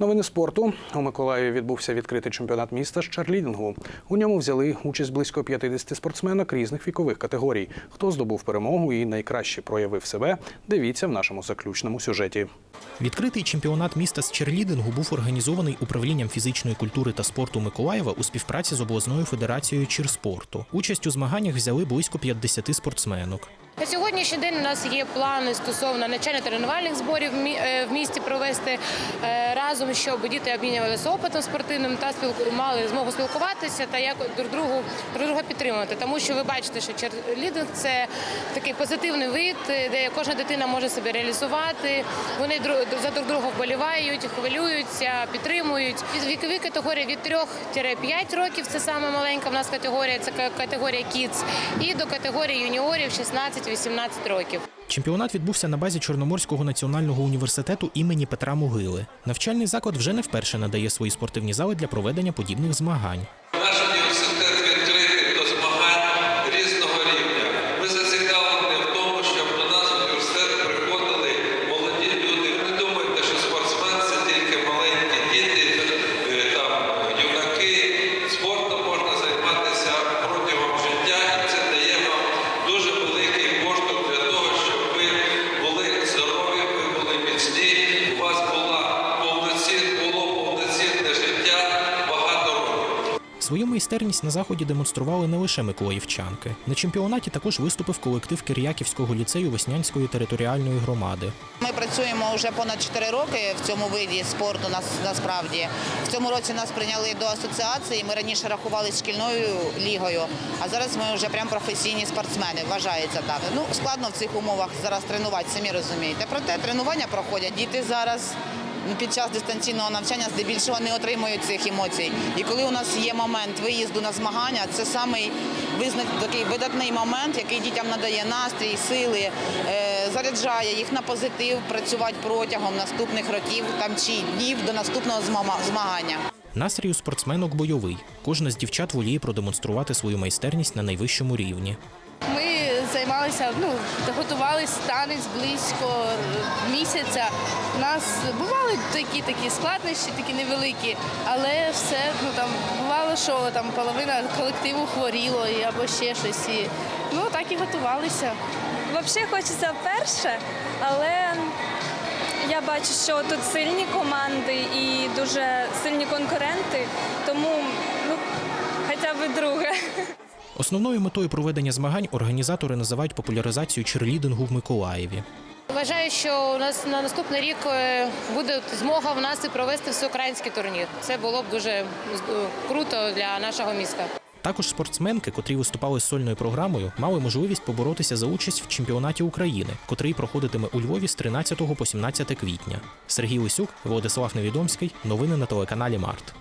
Новини спорту у Миколаєві відбувся відкритий чемпіонат міста з чарлідингу. У ньому взяли участь близько 50 спортсменок різних вікових категорій. Хто здобув перемогу і найкраще проявив себе, дивіться в нашому заключному сюжеті. Відкритий чемпіонат міста з черлідингу був організований управлінням фізичної культури та спорту Миколаєва у співпраці з обласною федерацією чірспорту. Участь у змаганнях взяли близько 50 спортсменок. На сьогоднішній день у нас є плани стосовно навчально-тренувальних зборів в е, місті провести е, разом, щоб діти обмінювалися опитом спортивним та мали змогу спілкуватися та як друг другу друг друга підтримувати. Тому що ви бачите, що черлідинг – це такий позитивний вид, де кожна дитина може себе реалізувати. Вони за друг друга вболівають, хвилюються, підтримують. Вікові категорії від 3-5 років це саме маленька в нас категорія, це категорія Kids, і до категорії юніорів 16-18 років. Чемпіонат відбувся на базі Чорноморського національного університету імені Петра Могили. Навчальний заклад вже не вперше надає свої спортивні зали для проведення подібних змагань. Наш університет відкритий до змагань різного рівня. Ми зацікавлені в тому, щоб до нас в університет приходили молоді люди. Ви не думайте, що спортсмен це тільки маленькі діти, е, там юнаки. Спортом можна займатися протягом життя, і це дає вам дуже великий поштовх для того, щоб ви були здорові, ви були міцні, у вас була повноцінне, було повноцінне життя багато років. Свою майстерність на заході демонстрували не лише миколаївчанки. На чемпіонаті також виступив колектив Кир'яківського ліцею Веснянської територіальної громади. Ми працюємо вже понад 4 роки в цьому виді спорту. Нас насправді в цьому році нас прийняли до асоціації. Ми раніше рахувалися шкільною лігою, а зараз ми вже прям професійні спортсмени. Вважається так. Ну складно в цих умовах зараз тренувати, самі розумієте. Проте тренування проходять. Діти зараз. Під час дистанційного навчання здебільшого не отримують цих емоцій. І коли у нас є момент виїзду на змагання, це самий визна... такий видатний момент, який дітям надає настрій, сили, е, заряджає їх на позитив, працювати протягом наступних років там чи днів до наступного змагання. Настрій у спортсменок бойовий. Кожна з дівчат воліє продемонструвати свою майстерність на найвищому рівні. Займалися, ну, готувалися танець близько е, місяця. У нас бували такі такі складнощі, такі невеликі, але все ну там бувало, що там половина колективу хворіло або ще щось. І, ну так і готувалися. Взагалі хочеться вперше, але я бачу, що тут сильні команди і дуже сильні конкуренти, тому ну, хоча б друге. Основною метою проведення змагань організатори називають популяризацію черлідингу в Миколаєві. Вважаю, що у нас на наступний рік е, буде змога в нас і провести всеукраїнський турнір. Це було б дуже е, круто для нашого міста. Також спортсменки, котрі виступали з сольною програмою, мали можливість поборотися за участь в чемпіонаті України, котрий проходитиме у Львові з 13 по 17 квітня. Сергій Лисюк, Владислав Невідомський. Новини на телеканалі Март.